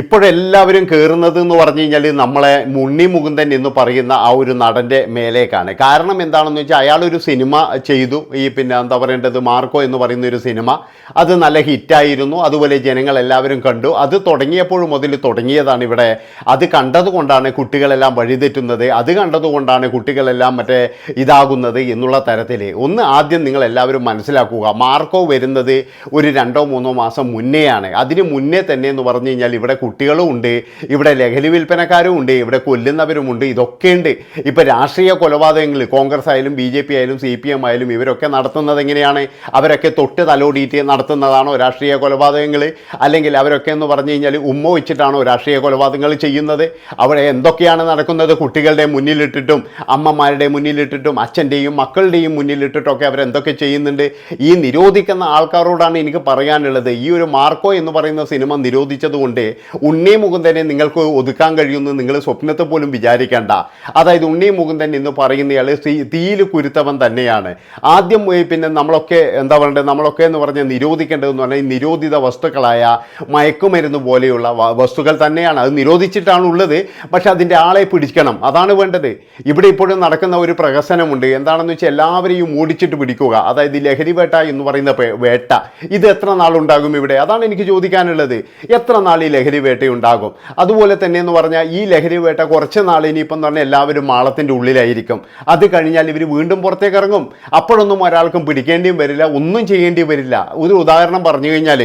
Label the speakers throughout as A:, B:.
A: ഇപ്പോഴെല്ലാവരും കയറുന്നത് എന്ന് പറഞ്ഞു കഴിഞ്ഞാൽ നമ്മളെ മുണ്ണി മുകുന്ദൻ എന്ന് പറയുന്ന ആ ഒരു നടന്റെ മേലേക്കാണ്. കാരണം എന്താണെന്ന് വെച്ചാൽ അയാളൊരു സിനിമ ചെയ്തു. ഈ പിന്നെ എന്താ പറയേണ്ടത്? മാർക്കോ എന്ന് പറയുന്ന ഒരു സിനിമ. അത് നല്ല ഹിറ്റായിരുന്നു. അതുപോലെ ജനങ്ങൾ എല്ലാവരും കണ്ടു. അത് തുടങ്ങിയപ്പോൾ മുതൽ തുടങ്ങിയതാണ് ഇവിടെ. അത് കണ്ടതുകൊണ്ടാണ് കുട്ടികളെല്ലാം വഴിതെറ്റുന്നത്. അത് കണ്ടതുകൊണ്ടാണ് കുട്ടികളെല്ലാം മറ്റേ ഇതാകുന്നത് എന്നുള്ള തരത്തിൽ. ഒന്ന് ആദ്യം നിങ്ങൾ എല്ലാവരും മനസ്സിലാക്കുക. മാർക്കോ വരുന്നത് ഒരു രണ്ടോ മൂന്നോ മാസം മുന്നേയാണ്. അതിന് മുന്നേ തന്നെ എന്ന് പറഞ്ഞു കഴിഞ്ഞാൽ ഇവിടെ കുട്ടികളും ഉണ്ട് ഇവിടെ ലഹരി വിൽപ്പനക്കാരും ഉണ്ട് ഇവിടെ കൊല്ലുന്നവരുമുണ്ട് ഇതൊക്കെയുണ്ട് ഇപ്പം രാഷ്ട്രീയ കൊലപാതകങ്ങൾ കോൺഗ്രസ് ആയാലും ബി ജെ പി ആയാലും സി പി എം ആയാലും ഇവരൊക്കെ നടത്തുന്നത് എങ്ങനെയാണ്? അവരൊക്കെ തൊട്ട് തലോടിയിട്ട് നടത്തുന്നതാണോ രാഷ്ട്രീയ കൊലപാതകങ്ങൾ? അല്ലെങ്കിൽ അവരൊക്കെ എന്ന് പറഞ്ഞു കഴിഞ്ഞാൽ ഉമ്മ വെച്ചിട്ടാണോ രാഷ്ട്രീയ കൊലപാതകങ്ങൾ ചെയ്യുന്നത്? അവിടെ എന്തൊക്കെയാണ് നടക്കുന്നത്? കുട്ടികളുടെ മുന്നിലിട്ടിട്ടും അമ്മമാരുടെ മുന്നിലിട്ടിട്ടും അച്ഛന്റെയും മക്കളുടെയും മുന്നിലിട്ടിട്ടൊക്കെ അവരെന്തൊക്കെ ചെയ്യുന്നുണ്ട്? ഈ നിരോധിക്കുന്ന ആൾക്കാരോടാണ് എനിക്ക് പറയാനുള്ളത്. ഈ ഒരു മാർക്കോ എന്ന് പറയുന്ന സിനിമ നിരോധിച്ചതുകൊണ്ട് ഉണ്ണി മുകുന്ദനെ നിങ്ങൾക്ക് ഒതുക്കാൻ കഴിയുമെന്ന് നിങ്ങൾ സ്വപ്നത്തെ പോലും വിചാരിക്കേണ്ട. അതായത് ഉണ്ണി മുകുന്ദൻ എന്ന് പറയുന്നയാൾ തീയിൽ കുരുത്തവൻ തന്നെയാണ്. ആദ്യം പിന്നെ നമ്മളൊക്കെ എന്താ പറയണ്ടത് നമ്മളൊക്കെ എന്ന് പറഞ്ഞാൽ നിരോധിക്കേണ്ടതെന്ന് പറഞ്ഞാൽ നിരോധിത വസ്തുക്കളായ മയക്കുമരുന്ന് പോലെയുള്ള വസ്തുക്കൾ തന്നെയാണ്. അത് നിരോധിച്ചിട്ടാണ് ഉള്ളത് പക്ഷെ അതിന്റെ ആളെ പിടിക്കണം. അതാണ് വേണ്ടത്. ഇവിടെ ഇപ്പോഴും നടക്കുന്ന ഒരു പ്രഹസനമുണ്ട്. എന്താണെന്ന് വെച്ചാൽ എല്ലാവരെയും ഓടിച്ചിട്ട് പിടിക്കുക. അതായത് ലഹരി വേട്ട എന്ന് പറയുന്ന വേട്ട. ഇത് എത്ര നാളുണ്ടാകും ഇവിടെ? അതാണ് എനിക്ക് ചോദിക്കാനുള്ളത്. എത്ര നാൾ ഈ ലഹരി വേട്ട ഉണ്ടാകും അതുപോലെ തന്നെ എന്ന് പറഞ്ഞാൽ ഈ ലഹരി വേട്ട കുറച്ച് നാൾ ഇനിയിപ്പം പറഞ്ഞാൽ എല്ലാവരും മാളത്തിന്റെ ഉള്ളിലായിരിക്കും. അത് കഴിഞ്ഞാൽ ഇവർ വീണ്ടും പുറത്തേക്ക് ഇറങ്ങും അപ്പോഴൊന്നും ഒരാൾക്കും പിടിക്കേണ്ടിയും വരില്ല ഒന്നും ചെയ്യേണ്ടിയും വരില്ല. ഒരു ഉദാഹരണം പറഞ്ഞു കഴിഞ്ഞാൽ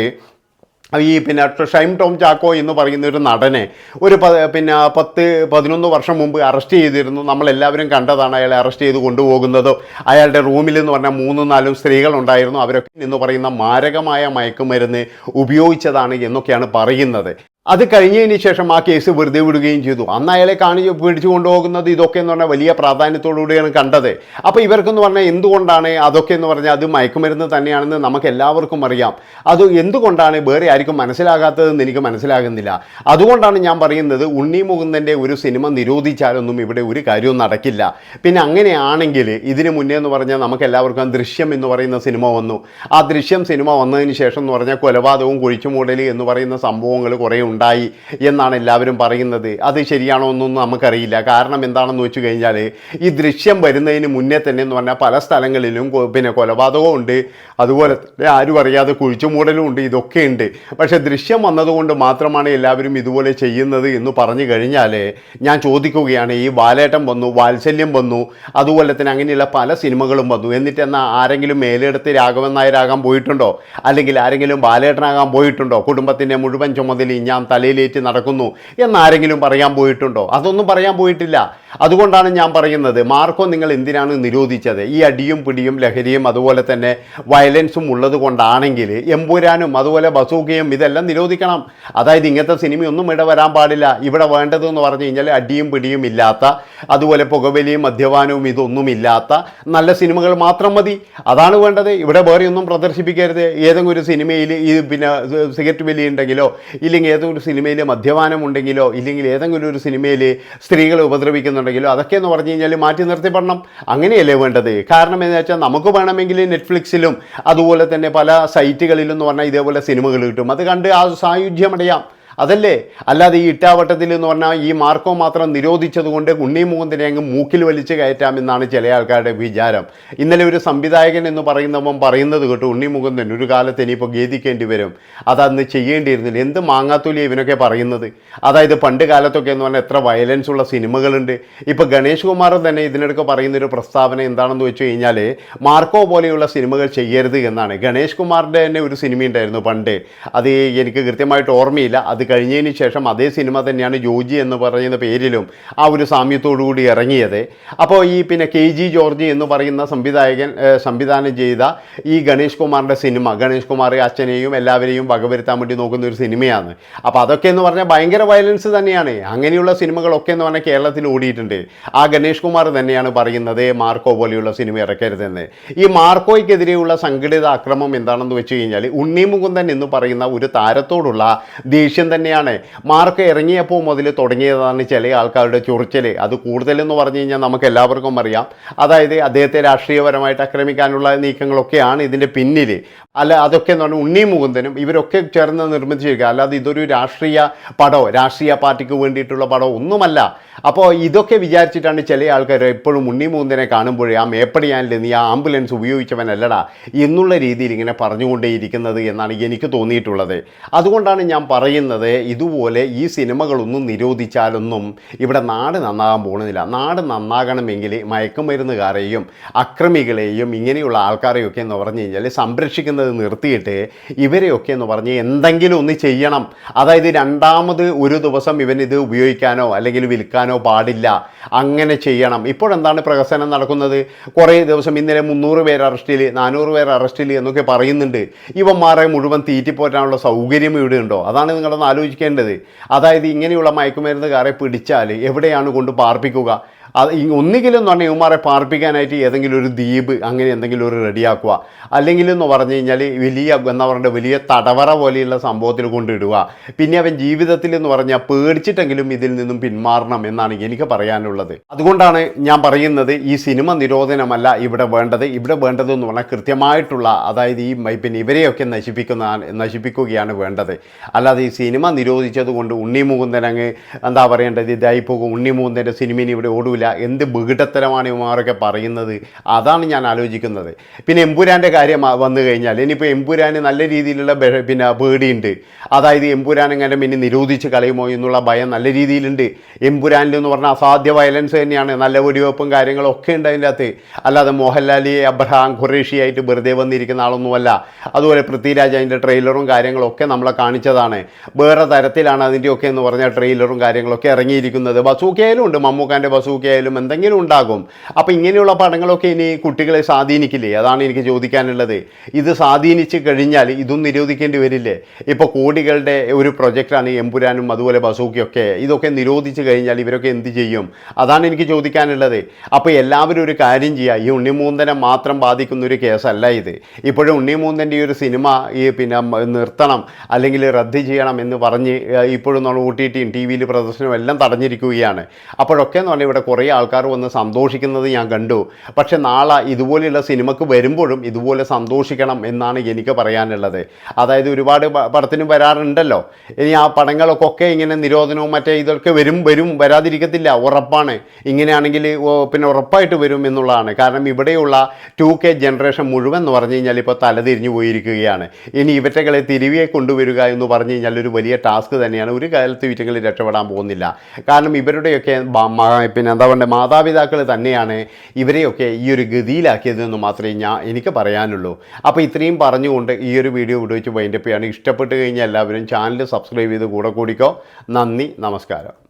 A: ഈ പിന്നെ ഷൈം ടോം ചാക്കോ എന്ന് പറയുന്ന ഒരു നടനെ ഒരു പിന്നെ പത്ത് പതിനൊന്ന് വർഷം മുമ്പ് അറസ്റ്റ് ചെയ്തിരുന്നു. നമ്മളെല്ലാവരും കണ്ടതാണ് അയാളെ അറസ്റ്റ് ചെയ്ത് കൊണ്ടുപോകുന്നതും. അയാളുടെ റൂമിൽ എന്ന് പറഞ്ഞാൽ മൂന്നും നാലും സ്ത്രീകളുണ്ടായിരുന്നു. അവരൊക്കെ എന്ന് പറയുന്ന മാരകമായ മയക്കുമരുന്ന് ഉപയോഗിച്ചതാണ് എന്നൊക്കെയാണ് പറയുന്നത്. അത് കഴിഞ്ഞതിന് ശേഷം ആ കേസ് വെറുതെ വിടുകയും ചെയ്തു. അന്ന് അയാളെ കാണി പിടിച്ചു കൊണ്ടുപോകുന്നത് ഇതൊക്കെ എന്ന് പറഞ്ഞാൽ വലിയ പ്രാധാന്യത്തോടുകൂടിയാണ് കണ്ടത്. അപ്പോൾ ഇവർക്കെന്ന് പറഞ്ഞാൽ എന്തുകൊണ്ടാണ് അതൊക്കെ എന്ന് പറഞ്ഞാൽ അത് മയക്കുമരുന്ന് തന്നെയാണെന്ന് നമുക്ക് എല്ലാവർക്കും അറിയാം. അത് എന്തുകൊണ്ടാണ് വേറെ ആർക്കും മനസ്സിലാകാത്തതെന്ന് എനിക്ക് മനസ്സിലാകുന്നില്ല. അതുകൊണ്ടാണ് ഞാൻ പറയുന്നത് ഉണ്ണി മുകുന്ദന്റെ ഒരു സിനിമ നിരോധിച്ചാലൊന്നും ഇവിടെ ഒരു കാര്യവും നടക്കില്ല. പിന്നെ അങ്ങനെയാണെങ്കിൽ ഇതിന് മുന്നേ എന്ന് പറഞ്ഞാൽ നമുക്ക് എല്ലാവർക്കും ദൃശ്യം എന്ന് പറയുന്ന സിനിമ വന്നു. ആ ദൃശ്യം സിനിമ വന്നതിന് ശേഷം എന്ന് പറഞ്ഞാൽ കൊലപാതകവും കുഴിച്ചുമൂടൽ എന്ന് പറയുന്ന സംഭവങ്ങൾ കുറേ ഉണ്ടായി എന്നാണ് എല്ലാവരും പറയുന്നത്. അത് ശരിയാണോ എന്നൊന്നും നമുക്കറിയില്ല. കാരണം എന്താണെന്ന് വെച്ച് കഴിഞ്ഞാൽ ഈ ദൃശ്യം വരുന്നതിന് മുന്നേ തന്നെ എന്ന് പറഞ്ഞാൽ പല സ്ഥലങ്ങളിലും പിന്നെ കൊലപാതകവും ഉണ്ട്. അതുപോലെ തന്നെ ആരും അറിയാതെ കുഴിച്ചുമൂടലും ഉണ്ട്. ഇതൊക്കെ ഉണ്ട്. പക്ഷേ ദൃശ്യം വന്നതുകൊണ്ട് മാത്രമാണ് എല്ലാവരും ഇതുപോലെ ചെയ്യുന്നത് എന്ന് പറഞ്ഞു കഴിഞ്ഞാൽ ഞാൻ ചോദിക്കുകയാണ് ഈ വാലേട്ടം വന്നു വാത്സല്യം വന്നു അതുപോലെ തന്നെ അങ്ങനെയുള്ള പല സിനിമകളും വന്നു. എന്നിട്ട് എന്നാൽ ആരെങ്കിലും മേലെടുത്ത് രാഘവൻ നായരാകാൻ പോയിട്ടുണ്ടോ? അല്ലെങ്കിൽ ആരെങ്കിലും ബാലേട്ടനാകാൻ പോയിട്ടുണ്ടോ? കുടുംബത്തിന്റെ മുഴുവൻ ചുമതലയും ഞാൻ തലയിലേറ്റ് നടക്കുന്നു എന്നാരെങ്കിലും പറയാൻ പോയിട്ടുണ്ടോ? അതൊന്നും പറയാൻ പോയിട്ടില്ല. അതുകൊണ്ടാണ് ഞാൻ പറയുന്നത് മാർക്കോ നിങ്ങൾ എന്തിനാണ് നിരോധിച്ചത്? ഈ അടിയും പിടിയും ലഹരിയും അതുപോലെ തന്നെ വയലൻസും ഉള്ളത് കൊണ്ടാണെങ്കിൽ എമ്പുരാനും അതുപോലെ ബസൂക്കയും ഇതെല്ലാം നിരോധിക്കണം. അതായത് ഇങ്ങനത്തെ സിനിമയൊന്നും ഇവിടെ വരാൻ പാടില്ല. ഇവിടെ വേണ്ടതെന്ന് പറഞ്ഞു കഴിഞ്ഞാൽ അടിയും പിടിയും ഇല്ലാത്ത അതുപോലെ പുകവലിയും മദ്യപാനവും ഇതൊന്നും ഇല്ലാത്ത നല്ല സിനിമകൾ മാത്രം മതി. അതാണ് വേണ്ടത്. ഇവിടെ വേറെ ഒന്നും പ്രദർശിപ്പിക്കരുത്. ഏതെങ്കിലും ഒരു സിനിമയിൽ ഈ പിന്നെ സിഗരറ്റ് വലി ഉണ്ടെങ്കിലോ ഇല്ലെങ്കിൽ ഏതെങ്കിലും ഒരു സിനിമയിൽ മദ്യപാനം ഉണ്ടെങ്കിലോ ഇല്ലെങ്കിൽ ഏതെങ്കിലും ഒരു സിനിമയിൽ സ്ത്രീകളെ ഉപദ്രവിക്കുന്നുണ്ടെങ്കിലോ അതൊക്കെ എന്ന് പറഞ്ഞു കഴിഞ്ഞാൽ മാറ്റി നിർത്തിപ്പെടണം അങ്ങനെയല്ലേ വേണ്ടത്? കാരണം എന്ന് വെച്ചാൽ നമുക്ക് വേണമെങ്കിൽ നെറ്റ്ഫ്ലിക്സിലും അതുപോലെ തന്നെ പല സൈറ്റുകളിലും എന്ന് പറഞ്ഞാൽ ഇതേപോലെ സിനിമകൾ കിട്ടും. അത് കണ്ട് ആ സായുജ്യമടയാം അതല്ലേ? അല്ലാതെ ഈ ഇട്ടാവട്ടത്തിൽ എന്ന് പറഞ്ഞാൽ ഈ മാർക്കോ മാത്രം നിരോധിച്ചതുകൊണ്ട് ഉണ്ണി മുകുന്ദനെ അങ്ങ് മൂക്കിൽ വലിച്ച് കയറ്റാമെന്നാണ് ചില ആൾക്കാരുടെ വിചാരം. ഇന്നലെ ഒരു സംവിധായകൻ എന്ന് പറയുന്നവൻ പറയുന്നത് കേട്ടു ഉണ്ണി ഒരു കാലത്ത് ഇനിയിപ്പോൾ ഖേദിക്കേണ്ടി വരും. അതന്ന് ചെയ്യേണ്ടിയിരുന്നില്ല. എന്ത് മാങ്ങാത്തൂലി ഇവനൊക്കെ പറയുന്നത്? അതായത് പണ്ട് കാലത്തൊക്കെ എന്ന് പറഞ്ഞാൽ എത്ര വയലൻസ് ഉള്ള സിനിമകളുണ്ട്. ഇപ്പോൾ ഗണേഷ് കുമാർ തന്നെ ഇതിനിടയ്ക്ക് പറയുന്നൊരു പ്രസ്താവന എന്താണെന്ന് വെച്ച് കഴിഞ്ഞാൽ മാർക്കോ പോലെയുള്ള സിനിമകൾ ചെയ്യരുത് എന്നാണ്. ഗണേഷ് കുമാറിന്റെ തന്നെ ഒരു സിനിമ ഉണ്ടായിരുന്നു പണ്ട്. അത് എനിക്ക് കൃത്യമായിട്ട് ഓർമ്മയില്ല. അത് കഴിഞ്ഞതിന് ശേഷം അതേ സിനിമ തന്നെയാണ് ജോജി എന്ന് പറയുന്ന പേരിലും ആ ഒരു കൂടി ഇറങ്ങിയത്. അപ്പോൾ ഈ പിന്നെ കെ ജി ജോർജ് എന്ന് പറയുന്ന സംവിധായകൻ സംവിധാനം ചെയ്ത ഈ ഗണേഷ് കുമാറിന്റെ സിനിമ ഗണേഷ് കുമാർ അച്ഛനെയും എല്ലാവരെയും വകവരുത്താൻ വേണ്ടി നോക്കുന്ന ഒരു സിനിമയാണ്. അപ്പോൾ അതൊക്കെ എന്ന് പറഞ്ഞാൽ ഭയങ്കര വയലൻസ് തന്നെയാണ്. അങ്ങനെയുള്ള സിനിമകളൊക്കെ എന്ന് പറഞ്ഞാൽ കേരളത്തിൽ ഓടിയിട്ടുണ്ട്. ആ ഗണേഷ് കുമാർ തന്നെയാണ് പറയുന്നത് മാർക്കോ പോലെയുള്ള സിനിമ ഇറക്കരുതെന്ന്. ഈ മാർക്കോയ്ക്കെതിരെയുള്ള സംഘടിത അക്രമം എന്താണെന്ന് വെച്ച് കഴിഞ്ഞാൽ ഉണ്ണിമുകുന്ദൻ എന്ന് പറയുന്ന ഒരു താരത്തോടുള്ള ദേഷ്യം തന്നെയാണ്. മാർക്ക് ഇറങ്ങിയപ്പോൾ മുതൽ തുടങ്ങിയതാണ് ചില ആൾക്കാരുടെ ചൊറിച്ചൽ അത് കൂടുതലെന്ന് പറഞ്ഞു കഴിഞ്ഞാൽ നമുക്ക് എല്ലാവർക്കും അറിയാം. അതായത് അദ്ദേഹത്തെ രാഷ്ട്രീയപരമായിട്ട് ആക്രമിക്കാനുള്ള നീക്കങ്ങളൊക്കെയാണ് ഇതിന്റെ പിന്നിൽ. അല്ല അതൊക്കെ എന്ന് പറഞ്ഞാൽ ഉണ്ണി മുകുന്ദനും ഇവരൊക്കെ ചേർന്ന് നിർമ്മിച്ചിരിക്കുക അല്ലാതെ ഇതൊരു രാഷ്ട്രീയ പടമോ രാഷ്ട്രീയ പാർട്ടിക്ക് വേണ്ടിയിട്ടുള്ള പടമോ ഒന്നുമല്ല. അപ്പോൾ ഇതൊക്കെ വിചാരിച്ചിട്ടാണ് ചില ആൾക്കാർ എപ്പോഴും ഉണ്ണി മുകുന്ദനെ കാണുമ്പോഴേ ആ മേപ്പടിയാനിൽ നീ ആ ആംബുലൻസ് ഉപയോഗിച്ചവനല്ലടാ എന്നുള്ള രീതിയിൽ ഇങ്ങനെ പറഞ്ഞുകൊണ്ടേയിരിക്കുന്നത് എന്നാണ് എനിക്ക് തോന്നിയിട്ടുള്ളത്. അതുകൊണ്ടാണ് ഞാൻ പറയുന്നത് ഇതുപോലെ ഈ സിനിമകളൊന്നും നിരോധിച്ചാലൊന്നും ഇവിടെ നാട് നന്നാകാൻ പോകുന്നില്ല നാട് നന്നാകണമെങ്കിൽ മയക്കുമരുന്നുകാരെയും അക്രമികളെയും ഇങ്ങനെയുള്ള ആൾക്കാരെയൊക്കെ എന്ന് പറഞ്ഞു കഴിഞ്ഞാൽ സംരക്ഷിക്കുന്നത് നിർത്തിയിട്ട് ഇവരെയൊക്കെ എന്ന് പറഞ്ഞ് എന്തെങ്കിലും ഒന്ന് ചെയ്യണം. അതായത് രണ്ടാമത് ഒരു ദിവസം ഇവൻ ഇത് ഉപയോഗിക്കാനോ അല്ലെങ്കിൽ വിൽക്കാനോ പാടില്ല. അങ്ങനെ ചെയ്യണം. ഇപ്പോഴെന്താണ് പ്രഹസനം നടക്കുന്നത്? കുറേ ദിവസം ഇന്നലെ മുന്നൂറ് പേര് അറസ്റ്റിൽ നാനൂറ് പേര് അറസ്റ്റിൽ എന്നൊക്കെ പറയുന്നുണ്ട്. ഇവന്മാരെ മുഴുവൻ തീറ്റിപ്പോറ്റാനുള്ള സൗകര്യം ഇവിടെ ഉണ്ടോ അതാണ് നിങ്ങളൊന്ന് ആലോചിക്കേണ്ടത്. അതായത് ഇങ്ങനെയുള്ള മയക്കുമരുന്നുകാരെ പിടിച്ചാൽ എവിടെയാണ് കൊണ്ട് പാർപ്പിക്കുക? അത് ഒന്നുകിലെന്ന് പറഞ്ഞാൽ ഇവന്മാരെ പാർപ്പിക്കാനായിട്ട് ഏതെങ്കിലും ഒരു ദ്വീപ് അങ്ങനെ എന്തെങ്കിലും ഒരു റെഡിയാക്കുക. അല്ലെങ്കിൽ എന്ന് പറഞ്ഞു കഴിഞ്ഞാൽ വലിയ എന്താ പറയുക വലിയ തടവറ പോലെയുള്ള സംഭവത്തിൽ കൊണ്ടിടുക പിന്നെ അവൻ ജീവിതത്തിൽ എന്ന് പറഞ്ഞാൽ പേടിച്ചിട്ടെങ്കിലും ഇതിൽ നിന്നും പിന്മാറണം എന്നാണ് എനിക്ക് പറയാനുള്ളത്. അതുകൊണ്ടാണ് ഞാൻ പറയുന്നത് ഈ സിനിമ നിരോധനമല്ല ഇവിടെ വേണ്ടത്. ഇവിടെ വേണ്ടത് എന്ന് പറഞ്ഞാൽ കൃത്യമായിട്ടുള്ള അതായത് ഈ പിന്നെ ഇവരെയൊക്കെ നശിപ്പിക്കുന്ന നശിപ്പിക്കുകയാണ് വേണ്ടത്. അല്ലാതെ ഈ സിനിമ നിരോധിച്ചത് കൊണ്ട് ഉണ്ണിമുകുന്ദൻ അങ്ങ് എന്താ പറയേണ്ടത്? ഇതായി പോകും ഉണ്ണി സിനിമ സിനിമയിൽ ഇവിടെ ഓടൂല എന്ത് ബഹുടത്തരമാണ് ഇവന്മാരൊക്കെ പറയുന്നത്? അതാണ് ഞാൻ ആലോചിക്കുന്നത്. പിന്നെ എമ്പുരാന്റെ കാര്യം വന്നു കഴിഞ്ഞാൽ ഇനിയിപ്പോൾ എമ്പുരാന് നല്ല രീതിയിലുള്ള പിന്നെ പേടിയുണ്ട്. അതായത് എമ്പുരാൻ എങ്ങനെ പിന്നെ നിരോധിച്ച് കളയുമോ എന്നുള്ള ഭയം നല്ല രീതിയിലുണ്ട്. എമ്പുരാനിൽ എന്ന് പറഞ്ഞാൽ അസാധ്യ വയലൻസ് തന്നെയാണ്. നല്ല വെടിവെപ്പും കാര്യങ്ങളും ഒക്കെ ഉണ്ട് അതിന്റെ അകത്ത്. അല്ലാതെ മോഹൻലാലി അബ്രഹാം ഖുറേഷിയായിട്ട് വെറുതെ വന്നിരിക്കുന്ന ആളൊന്നുമല്ല. അതുപോലെ പൃഥ്വിരാജ് അതിന്റെ ട്രെയിലറും കാര്യങ്ങളൊക്കെ നമ്മളെ കാണിച്ചതാണ്. വേറെ തരത്തിലാണ് അതിന്റെയൊക്കെ എന്ന് പറഞ്ഞാൽ ട്രെയിലറും കാര്യങ്ങളൊക്കെ ഇറങ്ങിയിരിക്കുന്നത്. ബസൂക്കയായാലും ഉണ്ട്. മമ്മൂക്കാന്റെ ബസൂക്കയായാലും എന്തെങ്കിലും ഉണ്ടാകും. അപ്പോൾ ഇങ്ങനെയുള്ള പടങ്ങളൊക്കെ ഇനി കുട്ടികളെ സ്വാധീനിക്കില്ലേ? അതാണ് എനിക്ക് ചോദിക്കാനുള്ളത്. ഇത് സ്വാധീനിച്ച് കഴിഞ്ഞാൽ ഇതും നിരോധിക്കേണ്ടി വരില്ലേ? ഇപ്പോൾ കോടികളുടെ ഒരു പ്രൊജക്റ്റാണ് എമ്പുരാനും അതുപോലെ ബസൂക്കയൊക്കെ. ഇതൊക്കെ നിരോധിച്ച് കഴിഞ്ഞാൽ ഇവരൊക്കെ എന്ത് ചെയ്യും? അതാണ് എനിക്ക് ചോദിക്കാനുള്ളത്. അപ്പോൾ എല്ലാവരും ഒരു കാര്യം ചെയ്യുക ഈ ഉണ്ണിമൂന്തനെ മാത്രം ബാധിക്കുന്ന ഒരു കേസല്ല ഇത്. ഇപ്പോഴും ഉണ്ണിമൂന്തന്റെ ഈ ഒരു സിനിമ ഈ പിന്നെ നിർത്തണം അല്ലെങ്കിൽ റദ്ദ് ചെയ്യണം എന്ന് പറഞ്ഞ് ഇപ്പോഴും നമ്മൾ ഒ ടി ടിയും ടി വിയിൽ പ്രദർശനവും എല്ലാം തടഞ്ഞിരിക്കുകയാണ്. അപ്പോഴൊക്കെ എന്ന് പറഞ്ഞാൽ ഇവിടെ കുറേ ആൾക്കാർ വന്ന് സന്തോഷിക്കുന്നത് ഞാൻ കണ്ടു. പക്ഷേ നാളെ ഇതുപോലെയുള്ള സിനിമക്ക് വരുമ്പോഴും ഇതുപോലെ സന്തോഷിക്കണം എന്നാണ് എനിക്ക് പറയാനുള്ളത്. അതായത് ഒരുപാട് പടത്തിനും വരാറുണ്ടല്ലോ. ഇനി ആ പടങ്ങളൊക്കെ ഒക്കെ ഇങ്ങനെ നിരോധനവും മറ്റേ ഇതൊക്കെ വരും വരും വരാതിരിക്കത്തില്ല ഉറപ്പാണ്. ഇങ്ങനെയാണെങ്കിൽ പിന്നെ ഉറപ്പായിട്ട് വരും എന്നുള്ളതാണ്. കാരണം ഇവിടെയുള്ള ടു കെ ജനറേഷൻ മുഴുവൻ എന്ന് പറഞ്ഞു കഴിഞ്ഞാൽ ഇപ്പോൾ തലതിരിഞ്ഞു പോയിരിക്കുകയാണ്. ഇനി ഇവറ്റകളെ തിരികെ കൊണ്ടുവരിക എന്ന് പറഞ്ഞു കഴിഞ്ഞാൽ ഒരു വലിയ ടാസ്ക് തന്നെയാണ്. ഒരു കാലത്ത് വീറ്റങ്ങളിൽ രക്ഷപ്പെടാൻ പോകുന്നില്ല. കാരണം ഇവരുടെയൊക്കെ പിന്നെ എന്താ പറയുക മാതാപിതാക്കൾ തന്നെയാണ് ഇവരെയൊക്കെ ഈ ഒരു ഗതിയിലാക്കിയതെന്ന് മാത്രമേ ഞാൻ എനിക്ക് പറയാനുള്ളൂ. അപ്പോൾ ഇത്രയും പറഞ്ഞുകൊണ്ട് ഈ ഒരു വീഡിയോ ഇവിടെ വെച്ച് വൈൻഡപ്പ് ചെയ്യാണ് ഇഷ്ടപ്പെട്ട് കഴിഞ്ഞാൽ എല്ലാവരും ചാനൽ സബ്സ്ക്രൈബ് ചെയ്ത് കൂടെ കൂടിക്കോ. നന്ദി നമസ്കാരം.